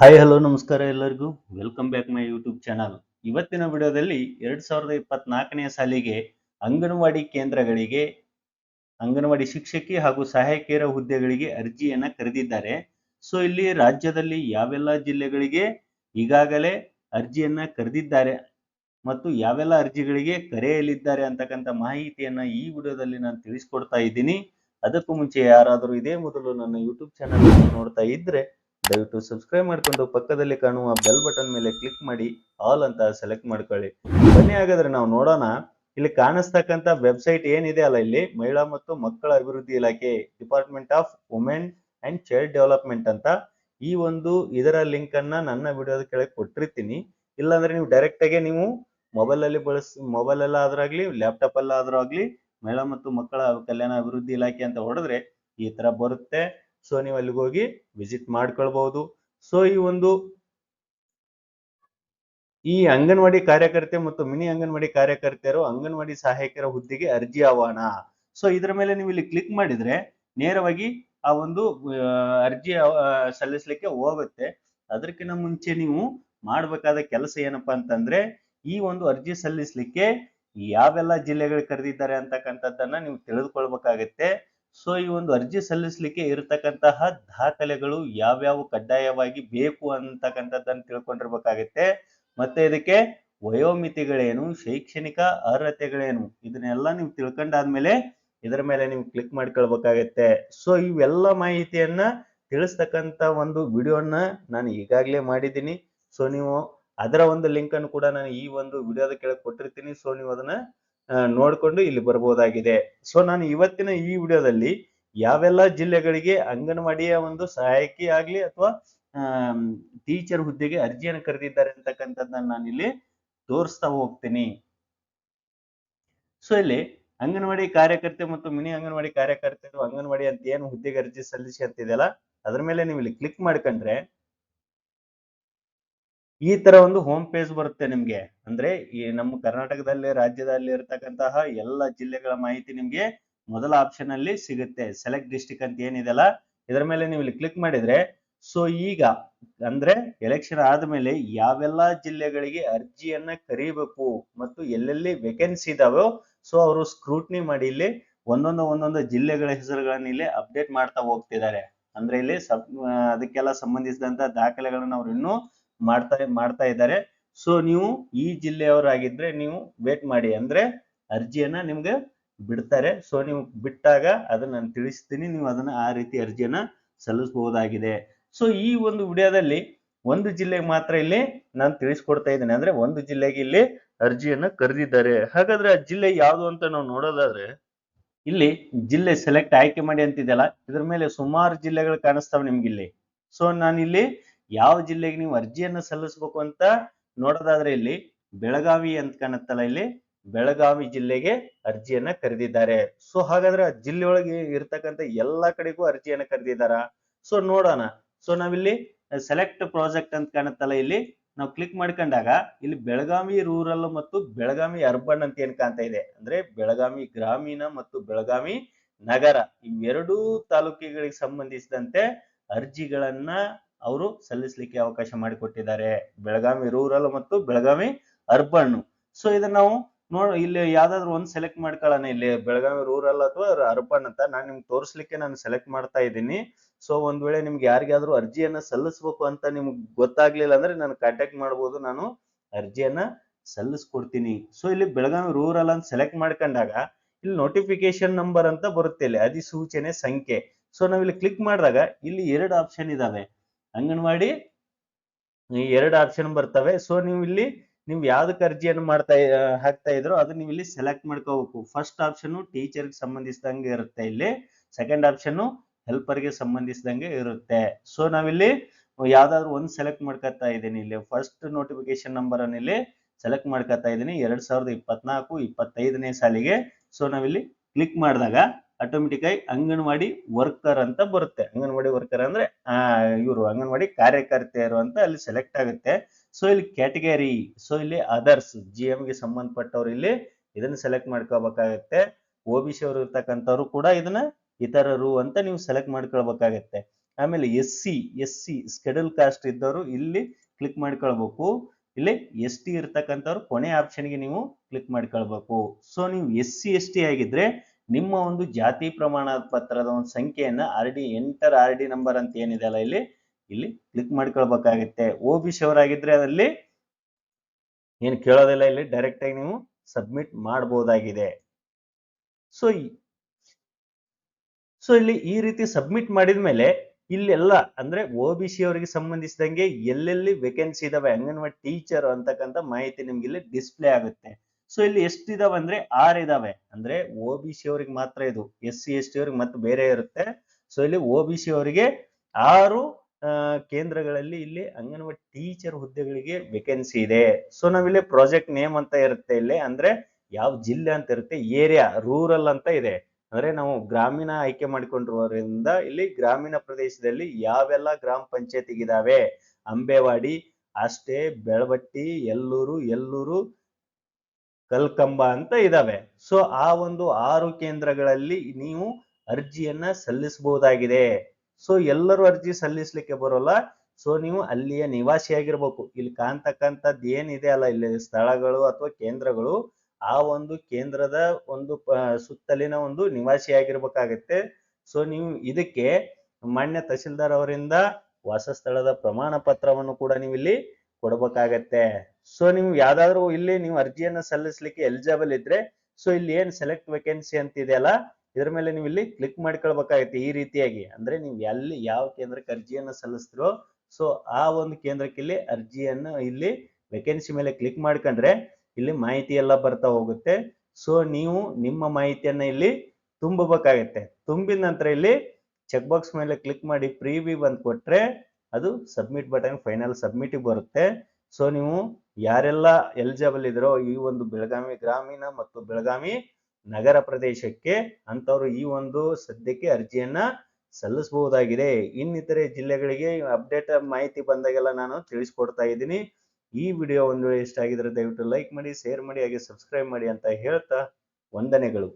Hi hello ನಮಸ್ಕಾರ ಎಲ್ಲರಿಗೂ. Welcome back my YouTube channel ಇವತ್ತಿನ ವಿಡಿಯೋದಲ್ಲಿ ಎರಡ್ ಸಾವಿರದ ಇಪ್ಪತ್ನಾಲ್ಕನೇ ಸಾಲಿಗೆ ಅಂಗನವಾಡಿ ಕೇಂದ್ರಗಳಿಗೆ, ಅಂಗನವಾಡಿ ಶಿಕ್ಷಕಿ ಹಾಗೂ ಸಹಾಯಕಿಯರ ಹುದ್ದೆಗಳಿಗೆ ಅರ್ಜಿಯನ್ನ ಕರೆದಿದ್ದಾರೆ. ಸೊ ಇಲ್ಲಿ ರಾಜ್ಯದಲ್ಲಿ ಯಾವೆಲ್ಲ ಜಿಲ್ಲೆಗಳಿಗೆ ಈಗಾಗಲೇ ಅರ್ಜಿಯನ್ನ ಕರೆದಿದ್ದಾರೆ ಮತ್ತು ಯಾವೆಲ್ಲ ಅರ್ಜಿಗಳಿಗೆ ಕರೆಯಲಿದ್ದಾರೆ ಅಂತಕ್ಕಂಥ ಮಾಹಿತಿಯನ್ನ ಈ ವಿಡಿಯೋದಲ್ಲಿ ನಾನು ತಿಳಿಸ್ಕೊಡ್ತಾ ಇದ್ದೀನಿ. ಅದಕ್ಕೂ ಮುಂಚೆ ಯಾರಾದರೂ ಇದೇ ಮೊದಲು ನನ್ನ ಯೂಟ್ಯೂಬ್ ಚಾನಲ್ ನೋಡ್ತಾ ಇದ್ರೆ ದಯವಿಟ್ಟು ಸಬ್ಸ್ಕ್ರೈಬ್ ಮಾಡಿಕೊಂಡು ಪಕ್ಕದಲ್ಲಿ ಕಾಣುವ ಬೆಲ್ ಬಟನ್ ಮೇಲೆ ಕ್ಲಿಕ್ ಮಾಡಿ ಆಲ್ ಅಂತ ಸೆಲೆಕ್ಟ್ ಮಾಡ್ಕೊಳ್ಳಿ. ಬನ್ನಿ ಹಾಗಾದ್ರೆ ನಾವು ನೋಡೋಣ. ಇಲ್ಲಿ ಕಾಣಿಸ್ತಕ್ಕಂತ ವೆಬ್ಸೈಟ್ ಏನಿದೆ ಅಲ್ಲ ಇಲ್ಲಿ? ಮಹಿಳಾ ಮತ್ತು ಮಕ್ಕಳ ಅಭಿವೃದ್ಧಿ ಇಲಾಖೆ department of women and child development ಅಂತ. ಈ ಒಂದು ಇದರ ಲಿಂಕ್ ಅನ್ನ ನನ್ನ ವಿಡಿಯೋದ ಕೆಳಗೆ ಕೊಟ್ಟಿರ್ತೀನಿ. ಇಲ್ಲಾಂದ್ರೆ ನೀವು ಡೈರೆಕ್ಟ್ ಆಗಿ ನೀವು ಮೊಬೈಲ್ ಅಲ್ಲಿ ಬಳಸ್ ಮೊಬೈಲ್ ಎಲ್ಲ ಆದ್ರಾಗ್ಲಿ ಲ್ಯಾಪ್ಟಾಪ್ ಎಲ್ಲ ಆದ್ರೂ ಆಗ್ಲಿ ಮಹಿಳಾ ಮತ್ತು ಮಕ್ಕಳ ಕಲ್ಯಾಣ ಅಭಿವೃದ್ಧಿ ಇಲಾಖೆ ಅಂತ ಹೊಡೆದ್ರೆ ಈ ತರ ಬರುತ್ತೆ. ಸೊ ನೀವು ಅಲ್ಲಿಗೆ ಹೋಗಿ ವಿಸಿಟ್ ಮಾಡ್ಕೊಳ್ಬಹುದು ಸೊ ಈ ಒಂದು ಈ ಅಂಗನವಾಡಿ ಕಾರ್ಯಕರ್ತೆ ಮತ್ತು ಮಿನಿ ಅಂಗನವಾಡಿ ಕಾರ್ಯಕರ್ತೆಯರು ಅಂಗನವಾಡಿ ಸಹಾಯಕರ ಹುದ್ದೆಗೆ ಅರ್ಜಿ ಆಹ್ವಾನ. ಸೊ ಇದರ ಮೇಲೆ ನೀವು ಇಲ್ಲಿ ಕ್ಲಿಕ್ ಮಾಡಿದ್ರೆ ನೇರವಾಗಿ ಆ ಒಂದು ಅರ್ಜಿ ಸಲ್ಲಿಸಲಿಕ್ಕೆ ಹೋಗುತ್ತೆ. ಅದಕ್ಕಿಂತ ಮುಂಚೆ ನೀವು ಮಾಡಬೇಕಾದ ಕೆಲಸ ಏನಪ್ಪಾ ಅಂತಂದ್ರೆ ಈ ಒಂದು ಅರ್ಜಿ ಸಲ್ಲಿಸ್ಲಿಕ್ಕೆ ಯಾವೆಲ್ಲ ಜಿಲ್ಲೆಗಳು ಕರೆದಿದ್ದಾರೆ ಅಂತಕ್ಕಂಥದ್ದನ್ನ ನೀವು ತಿಳಿದುಕೊಳ್ಬೇಕಾಗತ್ತೆ. ಸೊ, ಈ ಒಂದು ಅರ್ಜಿ ಸಲ್ಲಿಸಲಿಕ್ಕೆ ಇರತಕ್ಕಂತಹ ದಾಖಲೆಗಳು ಯಾವ್ಯಾವ ಕಡ್ಡಾಯವಾಗಿ ಬೇಕು ಅಂತಕ್ಕಂಥದ್ದನ್ನು ತಿಳ್ಕೊಂಡಿರ್ಬೇಕಾಗತ್ತೆ. ಮತ್ತೆ ಇದಕ್ಕೆ ವಯೋಮಿತಿಗಳೇನು, ಶೈಕ್ಷಣಿಕ ಅರ್ಹತೆಗಳೇನು, ಇದನ್ನೆಲ್ಲ ನೀವು ತಿಳ್ಕೊಂಡಾದ್ಮೇಲೆ ಇದರ ಮೇಲೆ ನೀವು ಕ್ಲಿಕ್ ಮಾಡ್ಕೊಳ್ಬೇಕಾಗತ್ತೆ. ಸೊ, ಇವೆಲ್ಲ ಮಾಹಿತಿಯನ್ನ ತಿಳಿಸ್ತಕ್ಕಂತ ಒಂದು ವಿಡಿಯೋನ ನಾನು ಈಗಾಗಲೇ ಮಾಡಿದ್ದೀನಿ. ಸೊ, ನೀವು ಅದರ ಒಂದು ಲಿಂಕ್ ಅನ್ನು ಕೂಡ ನಾನು ಈ ಒಂದು ವಿಡಿಯೋದ ಕೆಳಗೆ ಕೊಟ್ಟಿರ್ತೀನಿ. ಸೊ, ನೀವು ಅದನ್ನ ನೋಡ್ಕೊಂಡು ಇಲ್ಲಿ ಬರ್ಬೋದಾಗಿದೆ. ಸೊ ನಾನು ಇವತ್ತಿನ ಈ ವಿಡಿಯೋದಲ್ಲಿ ಯಾವೆಲ್ಲ ಜಿಲ್ಲೆಗಳಿಗೆ ಅಂಗನವಾಡಿಯ ಒಂದು ಸಹಾಯಕಿ ಆಗ್ಲಿ ಅಥವಾ ಟೀಚರ್ ಹುದ್ದೆಗೆ ಅರ್ಜಿಯನ್ನು ಕರೆದಿದ್ದಾರೆ ಅಂತಕ್ಕಂಥದ್ದನ್ನ ನಾನು ಇಲ್ಲಿ ತೋರಿಸ್ತಾ ಹೋಗ್ತೀನಿ. ಸೊ ಇಲ್ಲಿ ಅಂಗನವಾಡಿ ಕಾರ್ಯಕರ್ತೆ ಮತ್ತು ಮಿನಿ ಅಂಗನವಾಡಿ ಕಾರ್ಯಕರ್ತೆಯರು ಅಂಗನವಾಡಿ ಅಂತ ಏನು ಹುದ್ದೆಗೆ ಅರ್ಜಿ ಸಲ್ಲಿಸಿ ಅಂತಿದೆಯಲ್ಲ ಅದ್ರ ಮೇಲೆ ನೀವು ಇಲ್ಲಿ ಕ್ಲಿಕ್ ಮಾಡ್ಕೊಂಡ್ರೆ ಈ ತರ ಒಂದು ಹೋಮ್ ಪೇಜ್ ಬರುತ್ತೆ ನಿಮ್ಗೆ. ಅಂದ್ರೆ ಈ ನಮ್ಮ ಕರ್ನಾಟಕದಲ್ಲಿ, ರಾಜ್ಯದಲ್ಲಿ ಇರತಕ್ಕಂತಹ ಎಲ್ಲ ಜಿಲ್ಲೆಗಳ ಮಾಹಿತಿ ನಿಮ್ಗೆ ಮೊದಲ ಆಪ್ಷನ್ ಅಲ್ಲಿ ಸಿಗುತ್ತೆ. ಸೆಲೆಕ್ಟ್ ಡಿಸ್ಟಿಕ್ ಅಂತ ಏನಿದೆಲ್ಲ ಇದರ ಮೇಲೆ ನೀವು ಇಲ್ಲಿ ಕ್ಲಿಕ್ ಮಾಡಿದ್ರೆ ಸೊ ಈಗ ಅಂದ್ರೆ ಎಲೆಕ್ಷನ್ ಆದ್ಮೇಲೆ ಯಾವೆಲ್ಲ ಜಿಲ್ಲೆಗಳಿಗೆ ಅರ್ಜಿಯನ್ನ ಕರೀಬೇಕು ಮತ್ತು ಎಲ್ಲೆಲ್ಲಿ ವೇಕೆನ್ಸಿ ಇದಾವೋ ಸೊ ಅವರು ಸ್ಕ್ರೂಟ್ನಿ ಮಾಡಿ ಇಲ್ಲಿ ಒಂದೊಂದು ಒಂದೊಂದು ಜಿಲ್ಲೆಗಳ ಹೆಸರುಗಳನ್ನ ಇಲ್ಲಿ ಅಪ್ಡೇಟ್ ಮಾಡ್ತಾ ಹೋಗ್ತಿದ್ದಾರೆ. ಅಂದ್ರೆ ಇಲ್ಲಿ ಸಬ್, ಅದಕ್ಕೆಲ್ಲ ಸಂಬಂಧಿಸಿದಂತ ದಾಖಲೆಗಳನ್ನ ಅವ್ರು ಇನ್ನೂ ಮಾಡ್ತಾ ಮಾಡ್ತಾ ಇದ್ದಾರೆ. ಸೊ ನೀವು ಈ ಜಿಲ್ಲೆಯವರಾಗಿದ್ರೆ ನೀವು ವೇಟ್ ಮಾಡಿ. ಅಂದ್ರೆ ಅರ್ಜಿಯನ್ನ ನಿಮ್ಗೆ ಬಿಡ್ತಾರೆ. ಸೊ ನೀವು ಬಿಟ್ಟಾಗ ಅದನ್ನ ನಾನು ತಿಳಿಸ್ತೀನಿ. ನೀವು ಅದನ್ನ ಆ ರೀತಿ ಅರ್ಜಿಯನ್ನ ಸಲ್ಲಿಸಬಹುದಾಗಿದೆ. ಸೊ ಈ ಒಂದು ವಿಡಿಯೋದಲ್ಲಿ ಒಂದು ಜಿಲ್ಲೆಗೆ ಮಾತ್ರ ಇಲ್ಲಿ ನಾನು ತಿಳಿಸ್ಕೊಡ್ತಾ ಇದ್ದೀನಿ. ಅಂದ್ರೆ ಒಂದು ಜಿಲ್ಲೆಗೆ ಇಲ್ಲಿ ಅರ್ಜಿಯನ್ನ ಕರೆದಿದ್ದಾರೆ. ಹಾಗಾದ್ರೆ ಆ ಜಿಲ್ಲೆ ಯಾವುದು ಅಂತ ನಾವು ನೋಡೋದಾದ್ರೆ, ಇಲ್ಲಿ ಜಿಲ್ಲೆ ಸೆಲೆಕ್ಟ್ ಆಯ್ಕೆ ಮಾಡಿ ಅಂತಿದೆಯಲ್ಲ, ಇದ್ರ ಮೇಲೆ ಸುಮಾರು ಜಿಲ್ಲೆಗಳು ಕಾಣಿಸ್ತಾವ ನಿಮ್ಗೆ ಇಲ್ಲಿ. ಸೊ ನಾನು ಇಲ್ಲಿ ಯಾವ ಜಿಲ್ಲೆಗೆ ನೀವು ಅರ್ಜಿಯನ್ನ ಸಲ್ಲಿಸ್ಬೇಕು ಅಂತ ನೋಡೋದಾದ್ರೆ ಇಲ್ಲಿ ಬೆಳಗಾವಿ ಅಂತ ಕಾಣುತ್ತಲ್ಲ ಇಲ್ಲಿ ಬೆಳಗಾವಿ ಜಿಲ್ಲೆಗೆ ಅರ್ಜಿಯನ್ನ ಕರೆದಿದ್ದಾರೆ. ಸೊ ಹಾಗಾದ್ರೆ ಜಿಲ್ಲೆಯೊಳಗೆ ಇರ್ತಕ್ಕಂಥ ಎಲ್ಲಾ ಕಡೆಗೂ ಅರ್ಜಿಯನ್ನ ಕರೆದಿದ್ದಾರ? ಸೊ ನೋಡೋಣ. ಸೊ ನಾವಿಲ್ಲಿ ಸೆಲೆಕ್ಟ್ ಪ್ರಾಜೆಕ್ಟ್ ಅಂತ ಕಾಣುತ್ತಲ್ಲ ಇಲ್ಲಿ. ನಾವು ಕ್ಲಿಕ್ ಮಾಡ್ಕೊಂಡಾಗ ಇಲ್ಲಿ ಬೆಳಗಾವಿ ರೂರಲ್ ಮತ್ತು ಬೆಳಗಾವಿ ಅರ್ಬನ್ ಅಂತ ಏನ್ ಕಾಣ್ತಾ ಇದೆ? ಅಂದ್ರೆ ಬೆಳಗಾವಿ ಗ್ರಾಮೀಣ ಮತ್ತು ಬೆಳಗಾವಿ ನಗರ. ಇವೆರಡೂ ತಾಲೂಕಿಗಳಿಗೆ ಸಂಬಂಧಿಸಿದಂತೆ ಅರ್ಜಿಗಳನ್ನ ಅವರು ಸಲ್ಲಿಸಲಿಕ್ಕೆ ಅವಕಾಶ ಮಾಡಿಕೊಟ್ಟಿದ್ದಾರೆ. ಬೆಳಗಾವಿ ರೂರಲ್ ಮತ್ತು ಬೆಳಗಾವಿ ಅರ್ಬನ್ ಸೊ ಇದನ್ನ ನಾವು ನೋಡ್ ಇಲ್ಲಿ ಯಾವ್ದಾದ್ರು ಒಂದ್ ಸೆಲೆಕ್ಟ್ ಮಾಡ್ಕೊಳ್ಳೋಣ ಇಲ್ಲಿ. ಬೆಳಗಾವಿ ರೂರಲ್ ಅಥವಾ ಅರ್ಬನ್ ಅಂತ ನಾನು ನಿಮ್ಗೆ ತೋರಿಸ್ಲಿಕ್ಕೆ ನಾನು ಸೆಲೆಕ್ಟ್ ಮಾಡ್ತಾ ಇದ್ದೀನಿ. ಸೊ ಒಂದ್ ವೇಳೆ ನಿಮ್ಗೆ ಯಾರಿಗಾದ್ರೂ ಅರ್ಜಿಯನ್ನ ಸಲ್ಲಿಸ್ಬೇಕು ಅಂತ ನಿಮ್ಗೆ ಗೊತ್ತಾಗ್ಲಿಲ್ಲ ಅಂದ್ರೆ ನಾನು ಕಾಂಟ್ಯಾಕ್ಟ್ ಮಾಡ್ಬೋದು. ನಾನು ಅರ್ಜಿಯನ್ನ ಸಲ್ಲಿಸ್ಕೊಡ್ತೀನಿ. ಸೊ ಇಲ್ಲಿ ಬೆಳಗಾವಿ ರೂರಲ್ ಅಂತ ಸೆಲೆಕ್ಟ್ ಮಾಡ್ಕೊಂಡಾಗ ಇಲ್ಲಿ ನೋಟಿಫಿಕೇಶನ್ ನಂಬರ್ ಅಂತ ಬರುತ್ತೆ ಇಲ್ಲಿ, ಅಧಿಸೂಚನೆ ಸಂಖ್ಯೆ. ಸೊ ನಾವಿಲ್ಲಿ ಕ್ಲಿಕ್ ಮಾಡಿದಾಗ ಇಲ್ಲಿ ಎರಡು ಆಪ್ಷನ್ ಇದಾವೆ. ಅಂಗನವಾಡಿ ಎರಡು ಆಪ್ಷನ್ ಬರ್ತವೆ. ಸೊ ನೀವು ಇಲ್ಲಿ, ನೀವು ಯಾವ್ದಕ್ಕೆ ಅರ್ಜಿಯನ್ನು ಮಾಡ್ತಾ ಹಾಕ್ತಾ ಇದ್ರೋ ಅದನ್ನ ನೀವು ಇಲ್ಲಿ ಸೆಲೆಕ್ಟ್ ಮಾಡ್ಕೋಬೇಕು. ಫಸ್ಟ್ ಆಪ್ಷನ್ ಟೀಚರ್ಗೆ ಸಂಬಂಧಿಸಿದಂಗೆ ಇರುತ್ತೆ ಇಲ್ಲಿ. ಸೆಕೆಂಡ್ ಆಪ್ಷನ್ ಹೆಲ್ಪರ್ಗೆ ಸಂಬಂಧಿಸಿದಂಗೆ ಇರುತ್ತೆ. ಸೊ ನಾವಿಲ್ಲಿ ಯಾವ್ದಾದ್ರು ಒಂದು ಸೆಲೆಕ್ಟ್ ಮಾಡ್ಕೊತಾ ಇದ್ದೀನಿ ಇಲ್ಲಿ. ಫಸ್ಟ್ ನೋಟಿಫಿಕೇಶನ್ ನಂಬರ್ ಅನ್ನು ಇಲ್ಲಿ ಸೆಲೆಕ್ಟ್ ಮಾಡ್ಕೊತಾ ಇದ್ದೀನಿ. ಎರಡ್ ಸಾವಿರದ ಇಪ್ಪತ್ನಾಲ್ಕು, ಇಪ್ಪತ್ತೈದನೇ ಸಾಲಿಗೆ. ಸೊ ನಾವಿಲ್ಲಿ ಕ್ಲಿಕ್ ಮಾಡಿದಾಗ ಆಟೋಮೆಟಿಕ್ ಆಗಿ ಅಂಗನವಾಡಿ ವರ್ಕರ್ ಅಂತ ಬರುತ್ತೆ. ಅಂಗನವಾಡಿ ವರ್ಕರ್ ಅಂದ್ರೆ, ಆ, ಇವರು ಅಂಗನವಾಡಿ ಕಾರ್ಯಕರ್ತೆಯರು ಅಂತ ಅಲ್ಲಿ ಸೆಲೆಕ್ಟ್ ಆಗುತ್ತೆ. ಸೊ ಇಲ್ಲಿ ಕ್ಯಾಟಗರಿ ಸೊ ಇಲ್ಲಿ ಅದರ್ಸ್ ಜಿ ಗೆ ಸಂಬಂಧಪಟ್ಟವ್ರು ಇಲ್ಲಿ ಇದನ್ನ ಸೆಲೆಕ್ಟ್ ಮಾಡ್ಕೋಬೇಕಾಗತ್ತೆ ಒ ಬಿ ಸಿ ಅವರು ಇರ್ತಕ್ಕಂಥವ್ರು ಕೂಡ ಇದನ್ನ ಇತರರು ಅಂತ ನೀವು ಸೆಲೆಕ್ಟ್ ಮಾಡ್ಕೊಳ್ಬೇಕಾಗತ್ತೆ. ಆಮೇಲೆ S C S C schedule caste ಇದ್ದವರು ಇಲ್ಲಿ ಕ್ಲಿಕ್ ಮಾಡ್ಕೊಳ್ಬೇಕು. ಇಲ್ಲಿ ಎಸ್ ಟಿ ಇರ್ತಕ್ಕಂಥವ್ರು ಕೊನೆ ಆಪ್ಷನ್ಗೆ ನೀವು ಕ್ಲಿಕ್ ಮಾಡ್ಕೊಳ್ಬೇಕು. ಸೊ ನೀವು ಎಸ್ ಸಿ ಎಸ್ ಟಿ ಆಗಿದ್ರೆ ನಿಮ್ಮ ಒಂದು ಜಾತಿ ಪ್ರಮಾಣ ಪತ್ರದ ಒಂದು ಸಂಖ್ಯೆಯನ್ನ R D enter R D number ಅಂತ ಏನಿದೆ ಅಲ್ಲ ಇಲ್ಲಿ ಇಲ್ಲಿ ಕ್ಲಿಕ್ ಮಾಡ್ಕೊಳ್ಬೇಕಾಗುತ್ತೆ. ಒ ಬಿ ಸಿ ಅವರಾಗಿದ್ರೆ ಅದರಲ್ಲಿ ಏನು ಕೇಳೋದಿಲ್ಲ, ಇಲ್ಲಿ ಡೈರೆಕ್ಟ್ ಆಗಿ ನೀವು ಸಬ್ಮಿಟ್ ಮಾಡಬಹುದಾಗಿದೆ ಸೊ ಸೊ ಇಲ್ಲಿ ಈ ರೀತಿ ಸಬ್ಮಿಟ್ ಮಾಡಿದ ಮೇಲೆ ಇಲ್ಲೆಲ್ಲ, ಅಂದ್ರೆ ಒ ಬಿ ಸಿ ಅವರಿಗೆ ಸಂಬಂಧಿಸಿದಂಗೆ ಎಲ್ಲೆಲ್ಲಿ ವೇಕೆನ್ಸಿ ಇದಾವೆ, ಅಂಗನವಾಡಿ ಟೀಚರ್ ಅಂತಕ್ಕಂಥ ಮಾಹಿತಿ ನಿಮ್ಗೆ ಇಲ್ಲಿ ಡಿಸ್ಪ್ಲೇ ಆಗುತ್ತೆ. ಸೊ ಇಲ್ಲಿ ಎಷ್ಟಿದಾವೆ ಅಂದ್ರೆ ಆರ್ ಇದಾವೆ. ಅಂದ್ರೆ ಒ ಬಿ ಸಿ ಅವ್ರಿಗೆ ಮಾತ್ರ ಇದು ಎಸ್ ಸಿ ಎಸ್ ಟಿ ಅವ್ರಿಗೆ ಮತ್ತೆ ಬೇರೆ ಇರುತ್ತೆ. ಸೊ ಇಲ್ಲಿ ಒ ಬಿ ಸಿ ಅವರಿಗೆ ಆರು ಕೇಂದ್ರಗಳಲ್ಲಿ ಇಲ್ಲಿ ಅಂಗನವಾಡಿ ಟೀಚರ್ ಹುದ್ದೆಗಳಿಗೆ ವೇಕೆನ್ಸಿ ಇದೆ. ಸೊ ನಾವಿಲ್ಲಿ ಪ್ರಾಜೆಕ್ಟ್ ನೇಮ್ ಅಂತ ಇರುತ್ತೆ ಇಲ್ಲಿ. ಅಂದ್ರೆ ಯಾವ ಜಿಲ್ಲೆ ಅಂತ ಇರುತ್ತೆ ಏರಿಯಾ ರೂರಲ್ ಅಂತ ಇದೆ. ಅಂದ್ರೆ ನಾವು ಗ್ರಾಮೀಣ ಆಯ್ಕೆ ಮಾಡಿಕೊಂಡಿರೋದ್ರಿಂದ ಇಲ್ಲಿ ಗ್ರಾಮೀಣ ಪ್ರದೇಶದಲ್ಲಿ ಯಾವೆಲ್ಲ ಗ್ರಾಮ ಪಂಚಾಯತಿಗಿದಾವೆ, ಅಂಬೇವಾಡಿ, ಅಷ್ಟೇ, ಬೆಳವಟ್ಟಿ, ಎಲ್ಲೂರು ಎಲ್ಲೂರು ಕಲ್ಕಂಬ ಅಂತ ಇದಾವೆ. ಸೊ ಆ ಒಂದು ಆರು ಕೇಂದ್ರಗಳಲ್ಲಿ ನೀವು ಅರ್ಜಿಯನ್ನ ಸಲ್ಲಿಸಬಹುದಾಗಿದೆ. ಸೊ ಎಲ್ಲರೂ ಅರ್ಜಿ ಸಲ್ಲಿಸ್ಲಿಕ್ಕೆ ಬರೋಲ್ಲ. ಸೊ ನೀವು ಅಲ್ಲಿಯ ನಿವಾಸಿಯಾಗಿರ್ಬೇಕು ಇಲ್ಲಿ ಕಾಣ್ತಕ್ಕಂಥದ್ದು ಏನಿದೆ ಅಲ್ಲ, ಇಲ್ಲಿ ಸ್ಥಳಗಳು ಅಥವಾ ಕೇಂದ್ರಗಳು, ಆ ಒಂದು ಕೇಂದ್ರದ ಒಂದು ಸುತ್ತಲಿನ ಒಂದು ನಿವಾಸಿಯಾಗಿರ್ಬೇಕಾಗತ್ತೆ ಸೊ ನೀವು ಇದಕ್ಕೆ ಮಾನ್ಯ ತಹಸೀಲ್ದಾರ್ ಅವರಿಂದ ವಾಸಸ್ಥಳದ ಪ್ರಮಾಣ ಪತ್ರವನ್ನು ಕೂಡ ನೀವು ಇಲ್ಲಿ ಕೊಡಬೇಕಾಗತ್ತೆ. ಸೊ ನೀವು ಯಾವ್ದಾದ್ರು ಇಲ್ಲಿ ನೀವು ಅರ್ಜಿಯನ್ನ ಸಲ್ಲಿಸ್ಲಿಕ್ಕೆ ಎಲಿಜಿಬಲ್ ಇದ್ರೆ ಸೊ ಇಲ್ಲಿ ಏನ್ ಸೆಲೆಕ್ಟ್ ವೇಕೆನ್ಸಿ ಅಂತ ಇದೆಯಲ್ಲ ಇದ್ರ ಮೇಲೆ ನೀವು ಇಲ್ಲಿ ಕ್ಲಿಕ್ ಮಾಡ್ಕೊಳ್ಬೇಕಾಗುತ್ತೆ ಈ ರೀತಿಯಾಗಿ. ಅಂದ್ರೆ ನೀವು ಎಲ್ಲಿ ಯಾವ ಕೇಂದ್ರಕ್ಕೆ ಅರ್ಜಿಯನ್ನ ಸಲ್ಲಿಸ್ತಿರೋ ಸೊ ಆ ಒಂದು ಕೇಂದ್ರಕ್ಕೆ ಇಲ್ಲಿ ಅರ್ಜಿಯನ್ನು ಇಲ್ಲಿ ವೇಕೆನ್ಸಿ ಮೇಲೆ ಕ್ಲಿಕ್ ಮಾಡ್ಕೊಂಡ್ರೆ ಇಲ್ಲಿ ಮಾಹಿತಿ ಎಲ್ಲ ಬರ್ತಾ ಹೋಗುತ್ತೆ. ಸೊ ನೀವು ನಿಮ್ಮ ಮಾಹಿತಿಯನ್ನ ಇಲ್ಲಿ ತುಂಬಬೇಕಾಗತ್ತೆ. ತುಂಬಿದ ನಂತರ ಇಲ್ಲಿ ಚೆಕ್ ಬಾಕ್ಸ್ ಮೇಲೆ ಕ್ಲಿಕ್ ಮಾಡಿ ಪ್ರಿವ್ಯೂ ಬಂದು ಕೊಟ್ರೆ ಅದು ಸಬ್ಮಿಟ್ ಬಟನ್ ಫೈನಲ್ ಸಬ್ಮಿಟ್ ಬರುತ್ತೆ. ಸೊ ನೀವು ಯಾರೆಲ್ಲ ಎಲಿಜಿಬಲ್ ಇದ್ರೋ ಈ ಒಂದು ಬೆಳಗಾವಿ ಗ್ರಾಮೀಣ ಮತ್ತು ಬೆಳಗಾವಿ ನಗರ ಪ್ರದೇಶಕ್ಕೆ ಅಂತವರು ಈ ಒಂದು ಸದ್ಯಕ್ಕೆ ಅರ್ಜಿಯನ್ನ ಸಲ್ಲಿಸಬಹುದಾಗಿದೆ. ಇನ್ನಿತರೆ ಜಿಲ್ಲೆಗಳಿಗೆ ಅಪ್ಡೇಟ್ ಮಾಹಿತಿ ಬಂದಾಗೆಲ್ಲ ನಾನು ತಿಳಿಸ್ಕೊಡ್ತಾ ಇದ್ದೀನಿ. ಈ ವಿಡಿಯೋ ಒಂದು ವೇಳೆ ಇಷ್ಟ ಆಗಿದ್ರೆ ದಯವಿಟ್ಟು ಲೈಕ್ ಮಾಡಿ, ಶೇರ್ ಮಾಡಿ, ಹಾಗೆ ಸಬ್ಸ್ಕ್ರೈಬ್ ಮಾಡಿ ಅಂತ ಹೇಳ್ತಾ ವಂದನೆಗಳು.